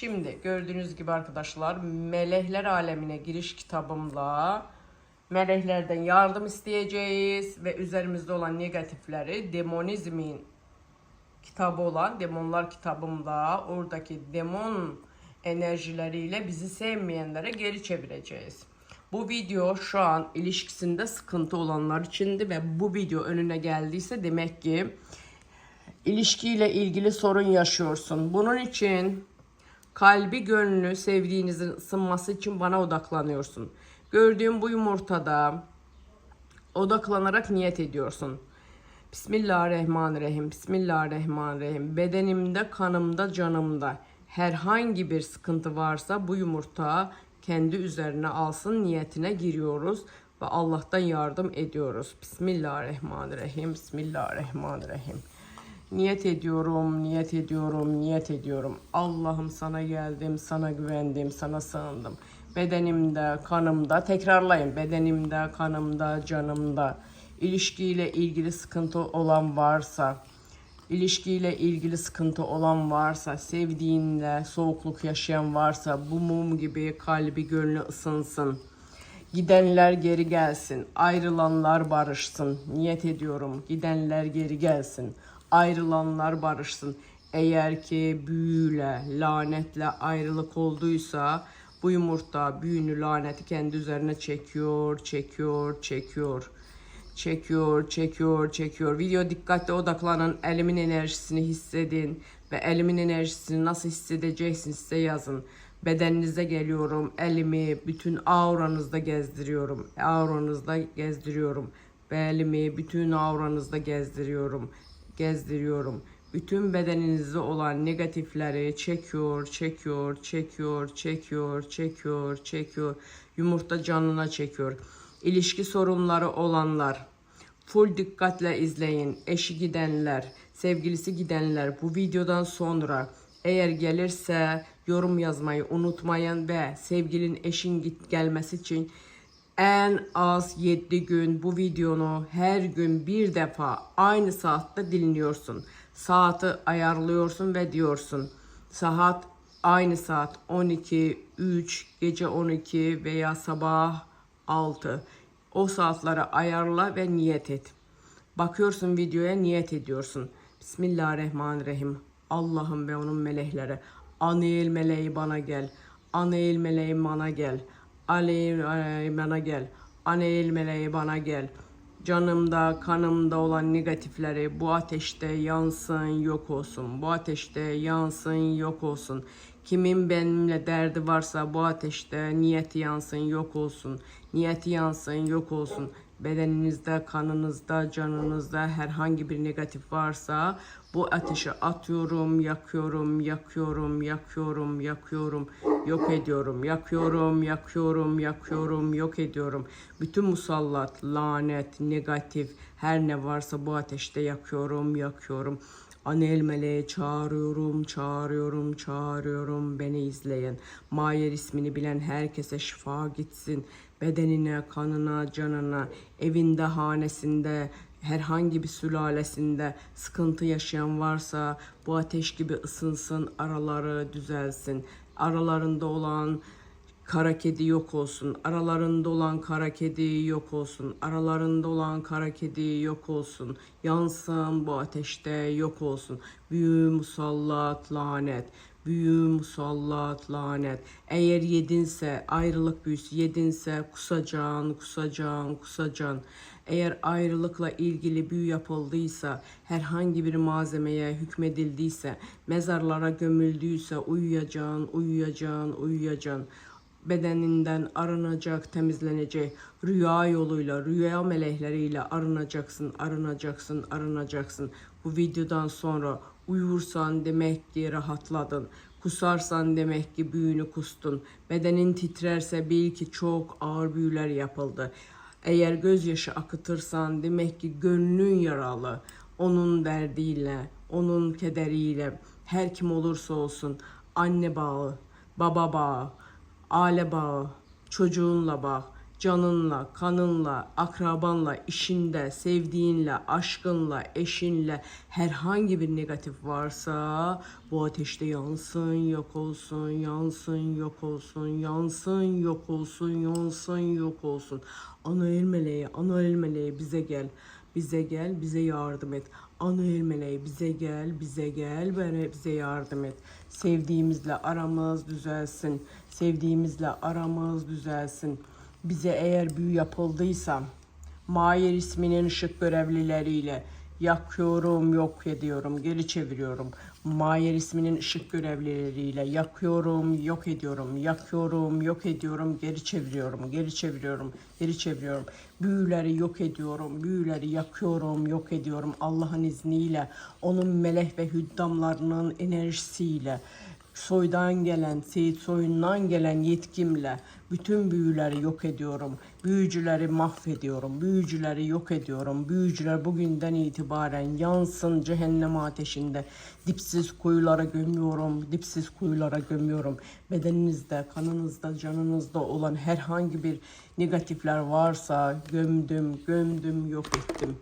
Şimdi gördüğünüz gibi arkadaşlar melekler alemine giriş kitabımla meleklerden yardım isteyeceğiz ve üzerimizde olan negatifleri demonizmin kitabı olan demonlar kitabımda oradaki demon enerjileriyle bizi sevmeyenlere geri çevireceğiz. Bu video şu an ilişkisinde sıkıntı olanlar içindi ve bu video önüne geldiyse demek ki ilişkiyle ilgili sorun yaşıyorsun. Bunun için kalbi gönlü sevdiğinizin ısınması için bana odaklanıyorsun. Gördüğüm bu yumurtada odaklanarak niyet ediyorsun. Bismillahirrahmanirrahim. Bismillahirrahmanirrahim. Bedenimde, kanımda, canımda herhangi bir sıkıntı varsa bu yumurta kendi üzerine alsın niyetine giriyoruz ve Allah'tan yardım ediyoruz. Bismillahirrahmanirrahim. Bismillahirrahmanirrahim. Niyet ediyorum, niyet ediyorum, niyet ediyorum. Allah'ım sana geldim, sana güvendim, sana sığındım. Bedenimde, kanımda, tekrarlayın. Bedenimde, kanımda, canımda ilişkiyle ilgili sıkıntı olan varsa, ilişkiyle ilgili sıkıntı olan varsa, sevdiğinle soğukluk yaşayan varsa bu mum gibi kalbi gönlü ısınsın. Gidenler geri gelsin, ayrılanlar barışsın. Niyet ediyorum, gidenler geri gelsin, ayrılanlar barışsın. Eğer ki büyüyle, lanetle ayrılık olduysa bu yumurta büyünü, laneti kendi üzerine çekiyor, çekiyor, çekiyor. Çekiyor, çekiyor, çekiyor. Video dikkatli odaklanın. Elimin enerjisini hissedin. Ve elimin enerjisini nasıl hissedeceksiniz size yazın. Bedeninize geliyorum. Elimi bütün auranızda gezdiriyorum. Auranızda gezdiriyorum. Ve elimi bütün auranızda gezdiriyorum. Gezdiriyorum. Bütün bedeninizde olan negatifleri çekiyor, çekiyor, çekiyor, çekiyor, çekiyor, çekiyor. Yumurta canına çekiyor. İlişki sorunları olanlar, full dikkatle izleyin. Eşi gidenler, sevgilisi gidenler bu videodan sonra eğer gelirse yorum yazmayı unutmayın ve sevgilin eşin git gelmesi için en az 7 gün bu videonu her gün bir defa aynı saatte dinliyorsun. Saati ayarlıyorsun ve diyorsun. Saat aynı saat 12, 3, gece 12 veya sabah 6. O saatleri ayarla ve niyet et. Bakıyorsun videoya niyet ediyorsun. Bismillahirrahmanirrahim. Allah'ım ve onun melekleri. Anil meleği bana gel. Anil meleği bana gel. Aleyh bana gel. Anil meleği bana gel. Canımda, kanımda olan negatifleri bu ateşte yansın, yok olsun. Bu ateşte yansın, yok olsun. Kimin benimle derdi varsa bu ateşte niyeti yansın, yok olsun. Niyeti yansın, yok olsun. Bedeninizde, kanınızda, canınızda herhangi bir negatif varsa bu ateşe atıyorum, yakıyorum, yakıyorum, yakıyorum, yakıyorum, yok ediyorum, yakıyorum, yakıyorum, yakıyorum, yok ediyorum. Bütün musallat, lanet, negatif her ne varsa bu ateşte yakıyorum, yakıyorum. Anel meleği çağırıyorum, çağırıyorum, çağırıyorum. Beni izleyin. Mayer ismini bilen herkese şifa gitsin. Bedenine, kanına, canına, evinde, hanesinde, herhangi bir sülalesinde sıkıntı yaşayan varsa bu ateş gibi ısınsın, araları düzelsin. Aralarında olan Kara kedi yok olsun. Aralarında olan kara kedi yok olsun. Aralarında olan kara kedi yok olsun. Yansın bu ateşte yok olsun. Büyü musallat lanet. Büyü musallat lanet. Eğer yedinse ayrılık büyüsü yedinse kusacan kusacan kusacan. Eğer ayrılıkla ilgili büyü yapıldıysa, herhangi bir malzemeye hükmedildiyse, mezarlara gömüldüyse uyuyacaksın, uyuyacaksın, uyuyacaksın bedeninden arınacak, temizlenecek. Rüya yoluyla, rüya melekleriyle arınacaksın, arınacaksın, arınacaksın. Bu videodan sonra uyursan demek ki rahatladın. Kusarsan demek ki büyünü kustun. Bedenin titrerse bil ki çok ağır büyüler yapıldı. Eğer gözyaşı akıtırsan demek ki gönlün yaralı. Onun derdiyle, onun kederiyle her kim olursa olsun anne bağı, baba bağı, aile bağı, çocuğunla bağ, canınla, kanınla, akrabanla, işinde, sevdiğinle, aşkınla, eşinle herhangi bir negatif varsa bu ateşte yansın, yok olsun, yansın, yok olsun, yansın, yok olsun, yansın, yok olsun. Ana el meleği, ana el meleği bize gel. Bize gel, bize yardım et. Ana el meleği bize gel, bize gel, bana bize yardım et. Sevdiğimizle aramız düzelsin. Sevdiğimizle aramız düzelsin. Bize eğer büyü yapıldıysa, Mayer isminin ışık görevlileriyle yakıyorum, yok ediyorum, geri çeviriyorum. Mayer isminin ışık görevlileriyle yakıyorum, yok ediyorum, yakıyorum, yok ediyorum, geri çeviriyorum, geri çeviriyorum, geri çeviriyorum. Büyüleri yok ediyorum, büyüleri yakıyorum, yok ediyorum Allah'ın izniyle, onun melek ve hüddamlarının enerjisiyle soydan gelen, Seyit soyundan gelen yetkimle bütün büyüleri yok ediyorum. Büyücüleri mahvediyorum. Büyücüleri yok ediyorum. Büyücüler bugünden itibaren yansın cehennem ateşinde. Dipsiz kuyulara gömüyorum. Dipsiz kuyulara gömüyorum. Bedeninizde, kanınızda, canınızda olan herhangi bir negatifler varsa gömdüm, gömdüm, yok ettim.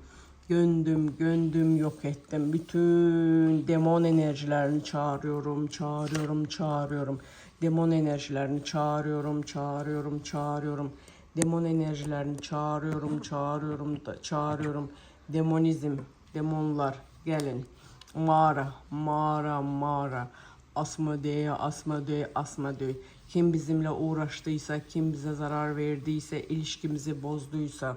Göndüm, göndüm, yok ettim. Bütün demon enerjilerini çağırıyorum, çağırıyorum, çağırıyorum. Demon enerjilerini çağırıyorum, çağırıyorum, çağırıyorum. Demon enerjilerini çağırıyorum, çağırıyorum, da, çağırıyorum. Demonizm, demonlar gelin. Mağara, mağara, mağara. Asmodee, Asmodee, Asmodee. Kim bizimle uğraştıysa, kim bize zarar verdiyse, ilişkimizi bozduysa,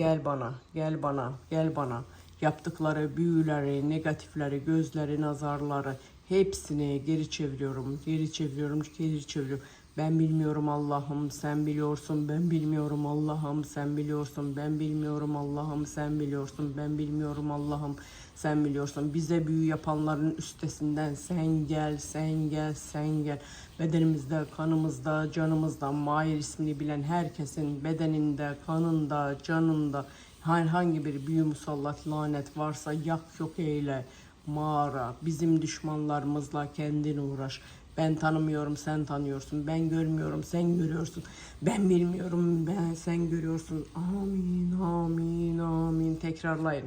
Gel bana, gel bana, gel bana. Yaptıkları büyüleri, negatifleri, gözleri, nazarları hepsini geri çeviriyorum, geri çeviriyorum, geri çeviriyorum. Ben bilmiyorum Allah'ım sen biliyorsun, ben bilmiyorum Allah'ım sen biliyorsun, ben bilmiyorum Allah'ım sen biliyorsun, ben bilmiyorum Allah'ım sen biliyorsun. Bize büyü yapanların üstesinden sen gel, sen gel, sen gel. Bedenimizde, kanımızda, canımızda, Mahir ismini bilen herkesin bedeninde, kanında, canında herhangi bir büyü musallat lanet varsa yak yok eyle. Mağara bizim düşmanlarımızla kendin uğraş ben tanımıyorum sen tanıyorsun. Ben görmüyorum sen görüyorsun. Ben bilmiyorum ben sen görüyorsun. Amin amin amin. Tekrarlayın.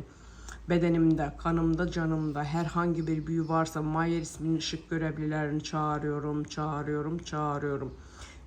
Bedenimde, kanımda, canımda herhangi bir büyü varsa Mayer isminin ışık görevlilerini çağırıyorum, çağırıyorum, çağırıyorum.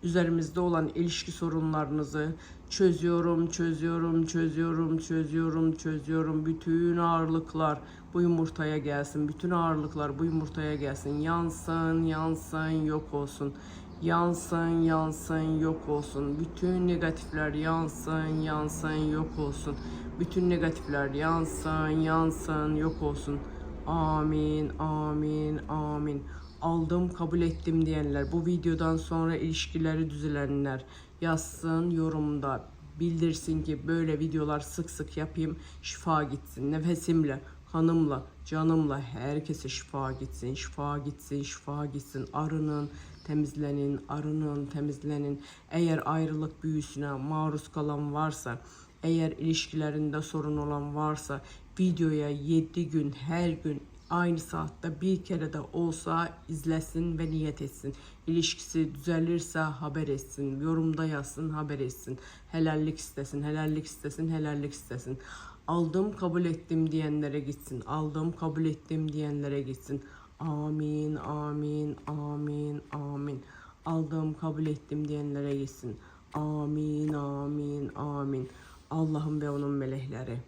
Üzerimizde olan ilişki sorunlarınızı çözüyorum, çözüyorum, çözüyorum, çözüyorum, çözüyorum. Bütün ağırlıklar bu yumurtaya gelsin. Bütün ağırlıklar bu yumurtaya gelsin. Yansın, yansın, yok olsun. Yansın, yansın, yok olsun. Bütün negatifler yansın, yansın, yok olsun. Bütün negatifler yansın, yansın, yok olsun. Amin, amin, amin. Aldım, kabul ettim diyenler, bu videodan sonra ilişkileri düzelenler yazsın yorumda. Bildirsin ki böyle videolar sık sık yapayım, şifa gitsin. Nefesimle, kanımla, canımla herkese şifa gitsin, şifa gitsin, şifa gitsin. Arının, temizlenin, arının, temizlenin. Eğer ayrılık büyüsüne maruz kalan varsa, eğer ilişkilerinde sorun olan varsa videoya 7 gün her gün aynı saatte bir kere de olsa izlesin ve niyet etsin. İlişkisi düzelirse haber etsin. Yorumda yazsın haber etsin. Helallik istesin, helallik istesin, helallik istesin. Aldım kabul ettim diyenlere gitsin. Aldım kabul ettim diyenlere gitsin. Amin, amin, amin, amin. Aldım kabul ettim diyenlere gitsin. Amin, amin, amin. Allah'ım ve onun melekleri.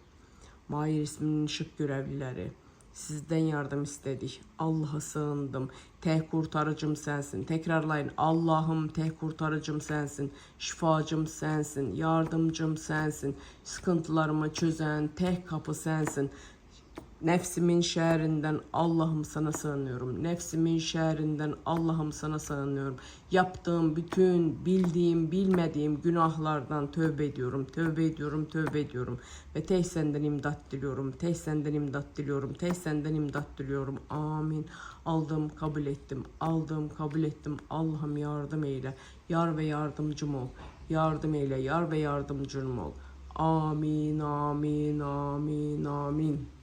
Mahir isminin ışık görevlileri. Sizden yardım istedik. Allah'a sığındım. Tek kurtarıcım sensin. Tekrarlayın. Allah'ım tek kurtarıcım sensin. Şifacım sensin. Yardımcım sensin. Sıkıntılarımı çözen tek kapı sensin. Nefsimin şerrinden Allah'ım sana sığınıyorum. Nefsimin şerrinden Allah'ım sana sığınıyorum. Yaptığım bütün bildiğim bilmediğim günahlardan tövbe ediyorum. Tövbe ediyorum, tövbe ediyorum. Ve tek senden imdat diliyorum. Tek senden imdat diliyorum. Tek senden imdat diliyorum. Amin. Aldım, kabul ettim. Aldım, kabul ettim. Allah'ım yardım eyle. Yar ve yardımcım ol. Yardım eyle. Yar ve yardımcım ol. Amin, amin, amin, amin.